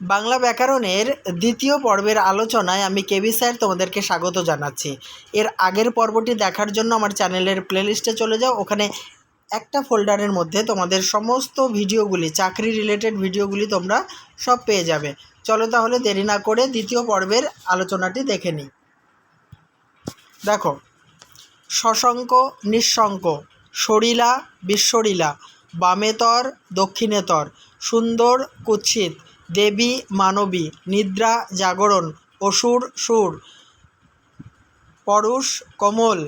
বাংলা ব্যাকরণের দ্বিতীয় পর্বের আলোচনায় আমি কেবি স্যার তোমাদেরকে স্বাগত জানাচ্ছি। এর আগের পর্বটি দেখার জন্য আমার চ্যানেলের প্লেলিস্টে চলে যাও, ওখানে একটা ফোল্ডারের মধ্যে তোমাদের সমস্ত ভিডিওগুলি, চাকরি রিলেটেড ভিডিওগুলি তোমরা সব পেয়ে যাবে। চলো তাহলে দেরি না করে দ্বিতীয় পর্বের আলোচনাটি দেখে নিই। দেখো, শশঙ্ক, নিঃশঙ্ক, সরিলা বিশ্বরিলা বামেতর, দক্ষিণেতর, সুন্দর, কুৎসিত। দেবী মানবী, নিদ্রা জাগরণ, অসুর সুর পরুষ কমল,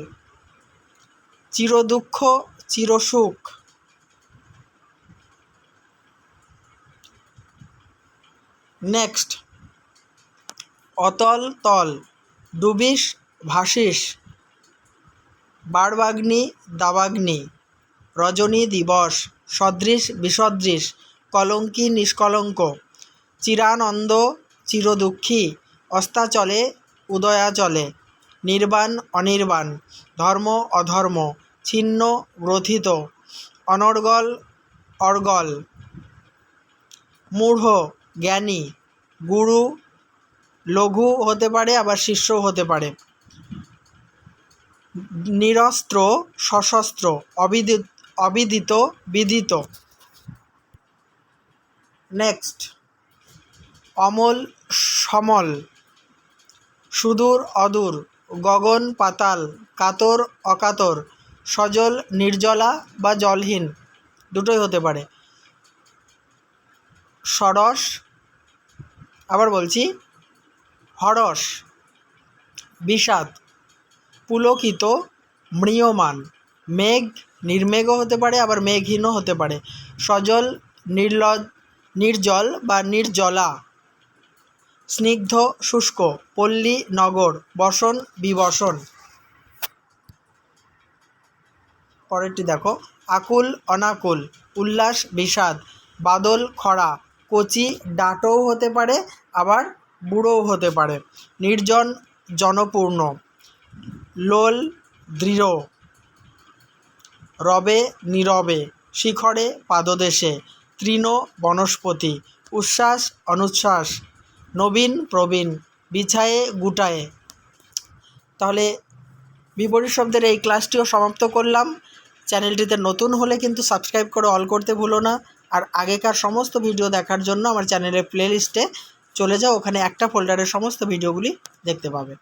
চিরদুঃখ চিরসুখ। নেক্সট। অতল তল ডুবিস ভাসিস, বারবাগ্নি দাবাগ্নি, রজনী দিবস, সদৃশ বিসদৃশ, কলঙ্কি নিষ্কলঙ্ক। চিরানন্দ চিরদুঃখী অস্তাচলে উদয়াচলে নির্বাণ অনির্বাণ, ধর্ম অধর্ম, ছিন্ন গ্রথিত, অনর্গল অর্গল, মূঢ় জ্ঞানী, গুরু লঘু হতে পারে, আবার শিষ্য হতে পারে। নিরস্ত্র, সশস্ত্র, অবিদিত অবিদিত, বিদিত। নেক্সট অমল সমল, সুদূর অদূর, গগন পাতাল, কাতর অকাতর, সজল নির্জলা বা জলহীন, দুটোই হতে পারে। সরস আবার বলছি, হরস, বিষাদ, পুলকিত, ম্রিয়মান, মেঘ, নির্মেঘও হতে পারে, আবার মেঘহীনও হতে পারে। সজল নির্ল নির্জল বা নির্জলা। স্নিগ্ধ, শুষ্ক, পল্লী, নগর, বসন, বিবসন। পরেরটি দেখো। আকুল, অনাকুল, উল্লাস, বিষাদ, বাদল, খরা, কচি, ডাঁটও হতে পারে, আবার বুড়োও হতে পারে। নির্জন, জনপূর্ণ, লোল, দৃঢ়, রবে, নীরবে, শিখরে, পাদদেশে, তৃণ, বনস্পতি, উচ্ছ্বাস, অনুচ্ছ্বাস নবীন, প্রবীণ, বিছায়ে, গুটায়ে। তাহলে বিপরীত শব্দের এই ক্লাসটিও সমাপ্ত করলাম। চ্যানেলটিতে নতুন হলে কিন্তু সাবস্ক্রাইব করে অল করতে ভুলো না। আর আগেকার সমস্ত ভিডিও দেখার জন্য আমার চ্যানেলের প্লেলিস্টে চলে যাও, ওখানে একটা ফোল্ডারের সমস্ত ভিডিওগুলি দেখতে পাবে।